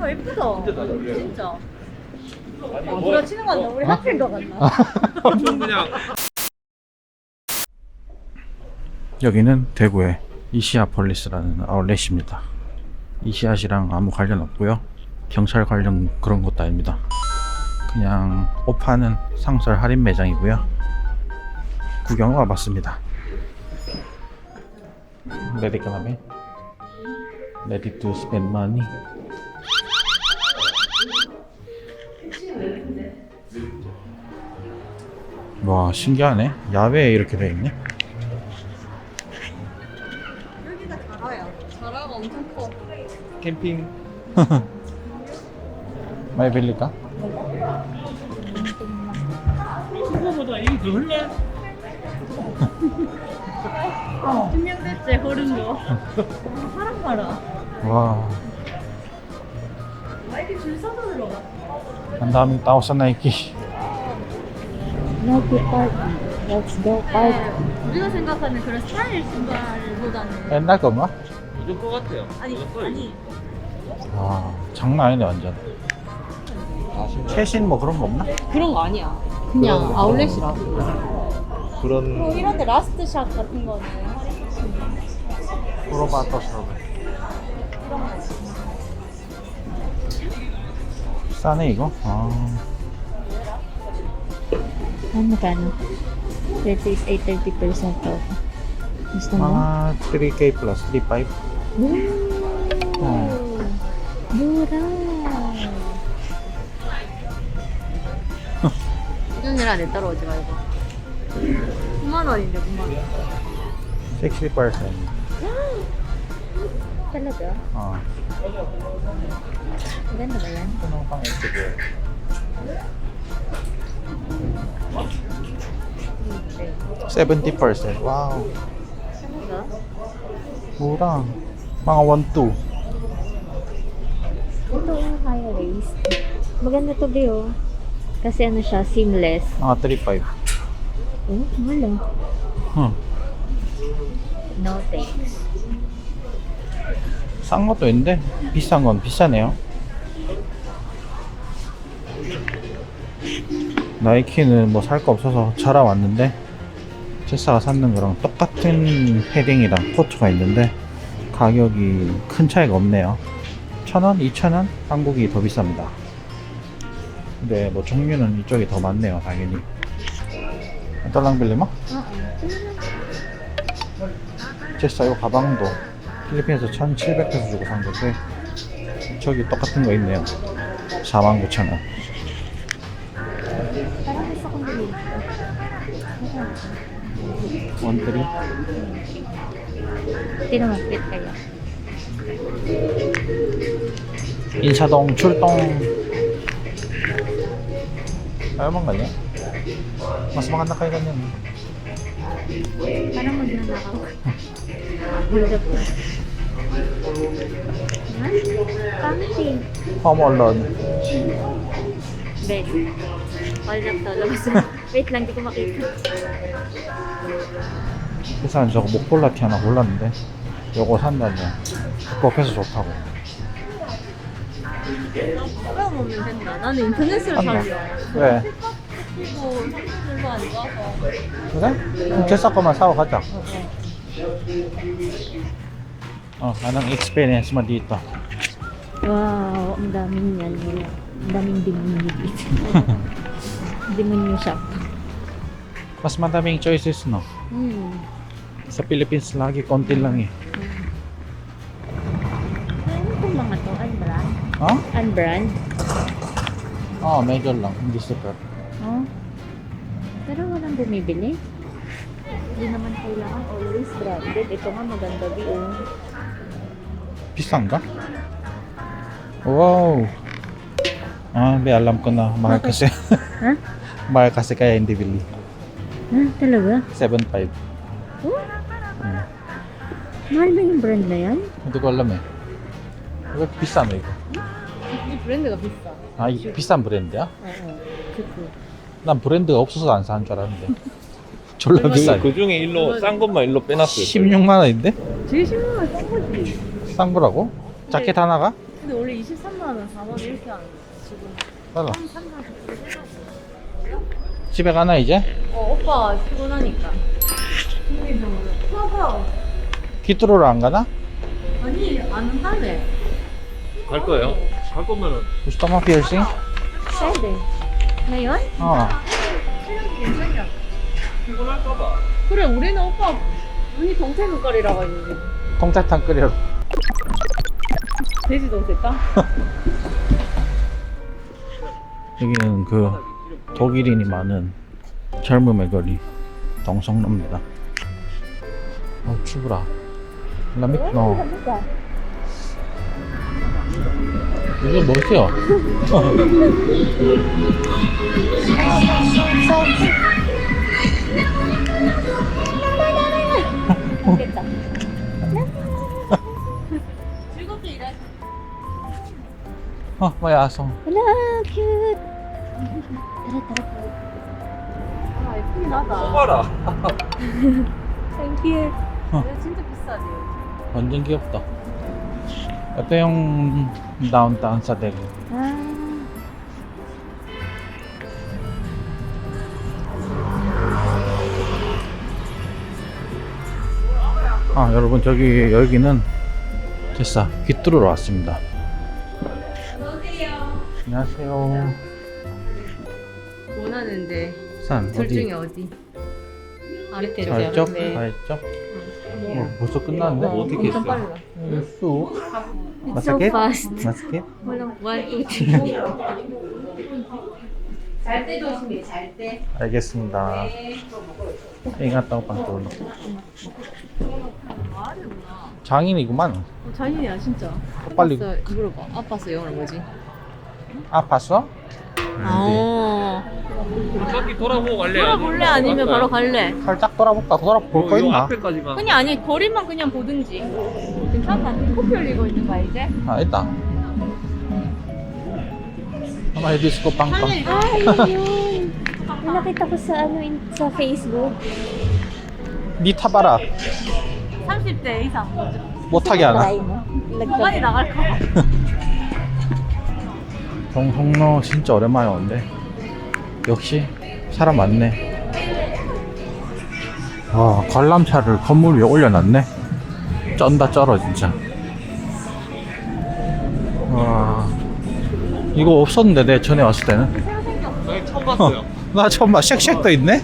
어 예쁘다. 진짜 잘 어울려요. 진짜. 어, 뭐 누가 치는 거 같나? 우리 학생 거 같나? 엄청 그냥 여기는 대구의 이시아 폴리스라는 아울렛입니다. 이시아시랑 아무 관련 없고요. 경찰 관련 그런 것도 아닙니다. 그냥 옷 파는 상설 할인 매장이고요. 구경 와봤습니다. Namin? Ready to spend money? 와 신기하네. 야외에 이렇게 돼 있네. 여기가 자라야. 자라가 엄청 커. 캠핑 많이 빌릴까? 그거보다 이게 더 흘러 김영대째 흐른 거. 아, 사람 봐라. 와, 아 이렇게 줄 서서 들어가. Party. Let's go party. 우리가 생각하는 그런 스타일 신발보다는 옛날 건가? 요즘 거 같아요 아니 이거 아니 와, 장난 아니네 완전. 최신 뭐 그런 거 없나? 그런 거 아니야. 그냥 아울렛이라고. 그런 뭐 이런데 라스트 샷 같은 거는 프로바터스로. 싸네 이거. 아, Ano magkano? 30 ay 30% off. Gusto mo? mga 3K plus 3.5. 어. Mura! 수준이랑 내 따라오지 말고. 9만 원인데 9만 원. 60%. Talaga? 어. Maganda ba yan? Ito nung pang exterior. Seventy percent. Wow. Talaga? Mura. Mga 1-2. Ito yung high waist. Maganda to, Beo. Kasi ano siya, seamless. Mga 3.5. Oh, wala. Hmm. No thanks. 싼 것도 있는데 비싼 건 비싸네요. 나이키는 뭐 살 거 없어서 자라 왔는데 제사가 샀는 거랑 똑같은 패딩이랑 코트가 있는데 가격이 큰 차이가 없네요. 천 원, 이천 원? 한국이 더 비쌉니다. 근데 뭐 종류는 이쪽이 더 많네요, 당연히. 달랑 빌리마? 제사 이 가방도 필리핀에서 1,700페소 주고 산 건데 저기 똑같은 거 있네요. 49,000원. 1-3. Tinumapit kayo. 인사동 출동 Ayaw mong ganyan. Mas maganda kayo ganyan. Parang magnanakaw ka. Bulgap ka. Pangsin. Home all doon. Bed. All up to. Wait lang, di ko makita. 그래서 저거 목폴라티 하나 골랐는데 요거 산다면 복해서 좋다고. 뽑아놓으면 된다. 나는 인터넷으로 한다. 살려. 왜? 이거 별로 안 좋아서. 그래? 그럼 제사 거만 사고 가자. Oh, anong experience mo dito? Wow, ang daming yan. Wala. Ang daming demonyo dito. demonyo shop. mas madaming choices, no? Mm. Sa Philippines lagi, konti lang eh. Hmm. Ano itong mga to? Unbrand? Huh? Unbrand? Oh, medyo lang. Hindi super. Oh. Pero walang bumibili. Hindi naman kailangan always branded. Ito nga maganda view. Pisang ka? Wow! Ah, di alam ko na. Mahal kasi. Ha? Huh? Mahal kasi kaya hindi bili. Ha? Talaga? 7.5. Oh? Hmm. Mahal ba yung brand na yan? hindi ko alam eh. 이거 비싸네 이거. 이 브랜드가 비싸. 아, 이 비싼 브랜드야? Chuku. 난 브랜드가 없어서 안 사는 줄 알았는데. 졸라 비싸. 그 중에 일로 싼 것만 일로 빼놨어요 16만 원인데? 제일 신문은 싼 거지. 싼 거라고? 자켓 하나가? 근데 원래 23만 원, 4만 원 이렇게 하는 거 지금. 한 3만 원 집에 가나 이제? 어 오빠 피곤하니까 봐봐 귀뚜로로 안 가나? 아니 안 한다며 갈 거예요? 갈 거면은 Gusto mo piercing? Pwede. Ngayon? 어. 체력이 괜찮냐 피곤할까 봐. 그래 우리는 오빠 눈이 동태 눈깔이라 가지고 통짜탕 끓여. 돼지 동태다? 여기는 그 독일인이 많은 젊음의 거리 동성로입니다. 어, 추브라. 라믹 너. 이거 뭐세요? 즐겁게 일하지 어. Hala, cute. Tara, tara. 아 예쁘긴 하다 봐라. Thank you. 이거 진짜 비싸지 완전 귀엽다. Ito yung downtown sa Daegu. Ah. 아, 여러분 저기 여기는 됐어. 귀뚜루로 왔습니다. 안녕하세요. 원하는데 산둘 어디? 중에 어디? 아르테죠 아래쪽? 네. 아래쪽? 뭐 벌써 끝났는데? 어, 어떻게 엄청 했어? 빨라 쑥. It's so Masakit? fast Masakit? walang one, two, three 잘 때 조심해 잘 때 알겠습니다. Ingat ako pagtulog. 장인이구만. 어, 자신이야 진짜 빨리. 아팠어, 물어봐 아팠어 영어로 뭐지? 아, 봤어? 어한 바퀴 돌아보고 갈래? 돌아볼래 아니면 바로 갈래? 살짝 돌아볼까? 돌아볼 거요 있나? 앞에까지만. 그냥 아니 거리만 그냥 보든지 괜찮다 커피 흘리고 있는 거야 이제? Ito. Ah, May disco pang pa. 하늘 Ah, yun yun. Yung nakita ko sa ano in, sa Facebook. Ni 타봐라. 30대 이상 못하게 하나? Try mo. 공간이 Lagdag. 나갈까봐 정성로 진짜 오랜만에 오는데 역시 사람 많네. 와 관람차를 건물 위에 올려놨네. 쩐다 쩔어 진짜. 와 이거 없었는데 내 전에 왔을 때는. 저희 처음 봤어요. 어, 나 처음 봐. 쉑쉑도 있네.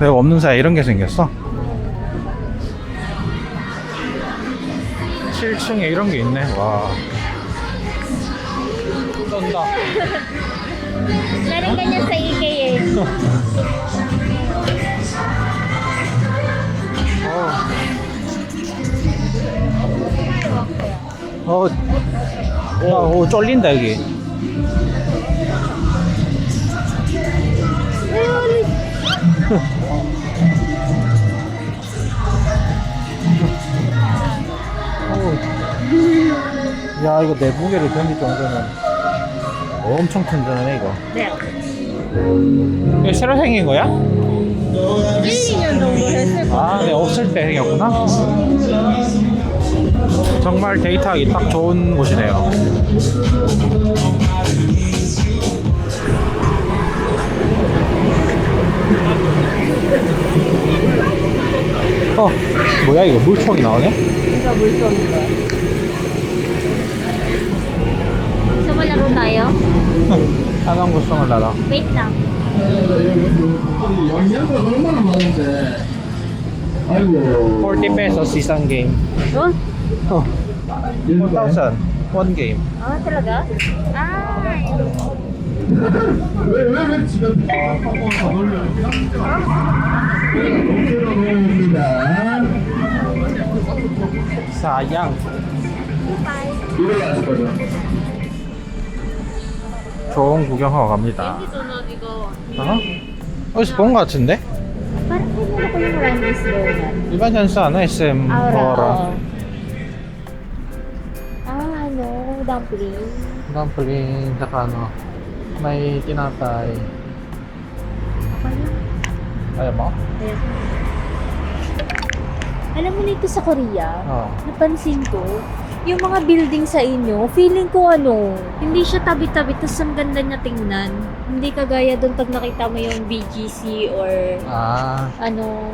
내가 없는 사이에 이런 게 생겼어. 7층에 이런 게 있네. 와. 쩐다. Meron ganyan sa eh. 어, 어, 어, 쫄린다 여기. 어. 야 이거 내 무게를 견딜 정도면 엄청 튼튼하네 이거. 네. 이거 새로 생긴 거야? 1, 2년 정도 했을 아, 네, 없을 때 생겼구나. 정말 데이트하기 딱 좋은 곳이네요. 어, 뭐야 이거 물총이 나오네? 진짜 거야 So, laro tayo? Anong gusto mo laro? Wait lang. Forty pesos isang game. Oh? Oh. 1,000. One game. Oh, talaga? Ah. Sayang. Bye. 좋은 구경하고 갑니다. 어? 어디서 본 것 같은데? parang kanya ko yung Randy's Donut. Di ba dyan sa ano, SM Aura. Aura? oo. Ah, ano, dumpling. Dumpling, saka ano, may tinapay. Okay lang. Ayaw mo? Ayun. Alam mo nito sa Korea, Oh. napansin ko, yung mga building sa inyo, feeling ko ano, hindi siya tabi-tabi, tapos ang ganda niya tingnan. Hindi kagaya doon pag nakita mo yung BGC or Ah, ano.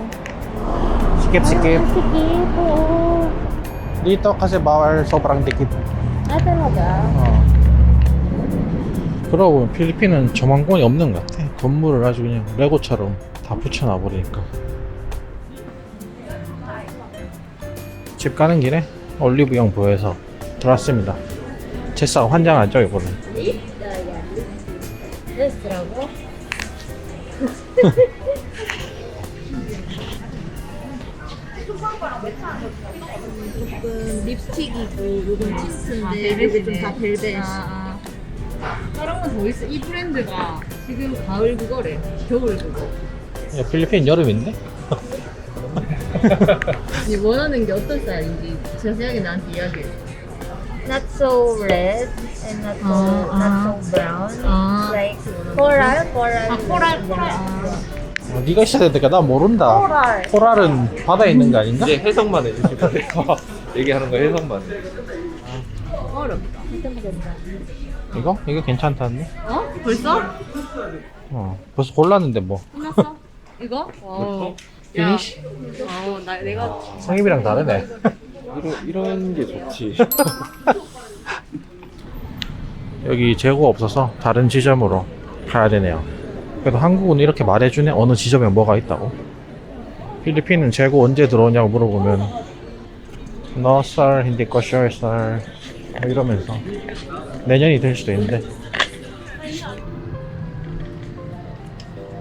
sikip-sikip. Ah, sikip, oo. Dito kasi bawal sobrang dikit. Ah, talaga? 어. 그러고 보면 필리핀은 조망권이 없는 것 같아. 건물을 아주 그냥 레고처럼 다 붙여놔 버리니까. 집 가는 길에 올리브영 보여서 들어왔습니다. 제사가 환장하죠 이거는. 조금 립스틱이고 요건 치스인데 이게 좀다 벨벳. 아, 아. 다른 건 더 있어. 이 브랜드가 지금 가을 그거래. 겨울 그거. 야, 필리핀 여름인데? 이 원하는 게 어떤 스타일인지 자세하게 나한테 이야기해. Not so red and not so, ah. not so brown. 아. Like coral, coral. 아, 코랄, 코랄. 어, 네가 있어야 되니까 나 모른다. Coral. 코랄은 바다에 있는 거 아닌가? 이제 해석만 해주시면 돼요. 얘기하는 거 해석만. 어렵다. Ito maganda. 이거? 이거 괜찮다는데? 어? 벌써? 어, 벌써 골랐는데 뭐. 끝났어? 이거? 어. 야. 피니시? 어, 나, 내가 성입이랑 다르네. 이런, 이런 게 좋지. 여기 재고 없어서 다른 지점으로 가야 되네요. 그래도 한국은 이렇게 말해주네. 어느 지점에 뭐가 있다고. 필리핀은 재고 언제 들어오냐고 물어보면 너 쌀, hindi ko sure 쌀뭐 이러면서 내년이 될 수도 있는데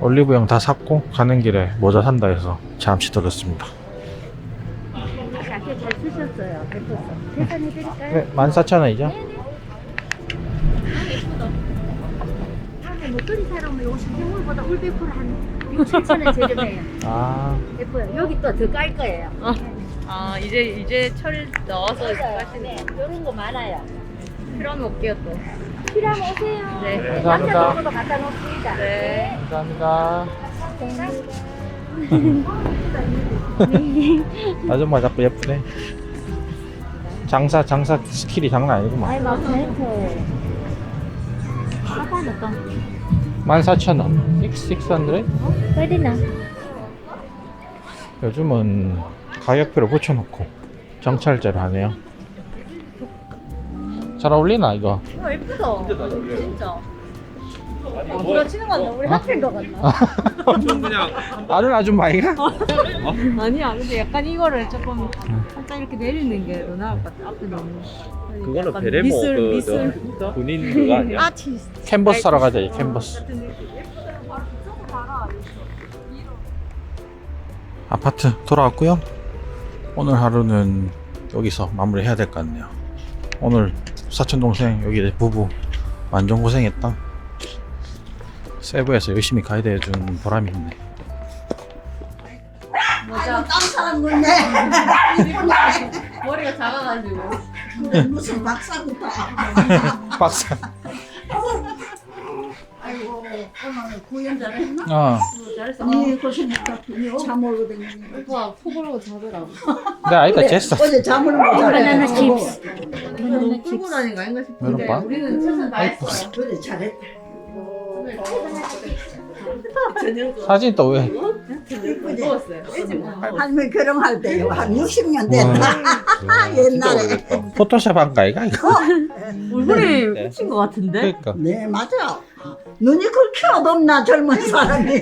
올리브영 다 샀고 가는 길에 모자 산다 해서 잠시 들었습니다. 자켓 잘 쓰셨어요. 예뻤어. 계산해드릴까요? 네, 14,000원이죠? 다음에 목도리 사러 오면 요시 해물보다 홀백풀 한 6, 7천원 저렴해요. 아, 예뻐요. 여기 또 더 깔 거예요. 아, 이제, 이제 철 나와서 맞아요. 하시는 네, 이런 거 많아요. 필요하면 올게요, 또. 필요하면 오세요. 네. 감사합니다. 남자들도 갖다 놓습니다. 네. 감사합니다. 아줌마 자꾸 예쁘네. 장사 장사 스킬이 장난 아니구만. 아이, 막 멘트. 사과는 또. 14,000원. 600? Pwede na. 요즘은 가격표를 붙여놓고 정찰제를 하네요. 잘 어울리나 이거? 어, 예쁘다. 진짜. 어, 부러치는 거 같나? 우리 학생 거 같나? 좀 그냥 아는 아줌마이가? 아니야, 근데 약간 이거를 조금 살짝 이렇게 내리는 게더 나을 것 같아. 앞에 너무. 그거는 약간 베레모 미술, 그 미술. 저, 군인 그거 아니야? 아티스트. 캔버스 사러 가자 이 캔버스. 아파트 돌아왔고요. 오늘 하루는 여기서 마무리해야 될 것 같네요. 오늘 사촌 동생 여기 부부 완전 고생했다. 세부에서 열심히 가이드 해준 보람이 있네. 맞아. 딴 사람 같네. 머리가 작아가지고. 무슨 박사부터. 박사. 아이고, 오늘 구연 잘했나? 어. 잘했어. 니 고생했다. 니 잠을 오더니. 오빠 코 고르고 자더라고. 내 아이가 쟀어. 어제 잠을 못 자네. 바나나 칩스. 너무 끌고 다니는 거 아닌가 싶은데 메론빵? 우리는 최선 다했어. 그래, 잘했다. 사진 또 왜? 이쁘지? 먹었어요. 일찍 먹었어. 할머니 결혼할 때요. 한 60년 됐다. 옛날에. 포토샵 한가 이가 이거? 얼굴이 네. 미친 것 같은데? 그러니까. 네, 맞아. 눈이 그렇게 어둡나, 젊은 사람이.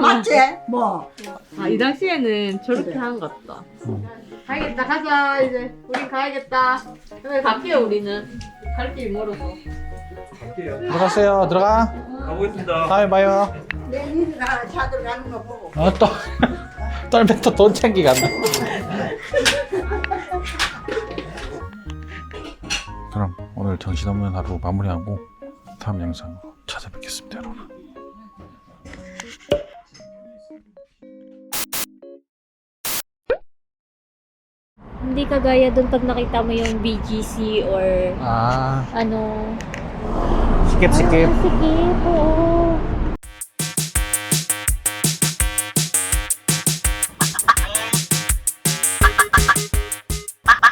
맞지? 뭐. 아, 이 당시에는 저렇게 하는 것 같다. 음. 가야겠다, 가자, 이제. 우린 가야겠다. 그래, 갈게요, 우리는. 갈 길이 멀어서. 들어가세요. 들어가. 가보겠습니다. 다음에 봐요. 내 니가 차들 가는 거 보고. 어, 또 떨면 또돈 챙기 간다. 그럼 오늘 정신없는 하루 마무리하고 다음 영상으로 찾아뵙겠습니다, 여러분. Hindi kagaya doon pag nakita mo yung BGC or 아, ano. 스킵 Ah, sikip, oo.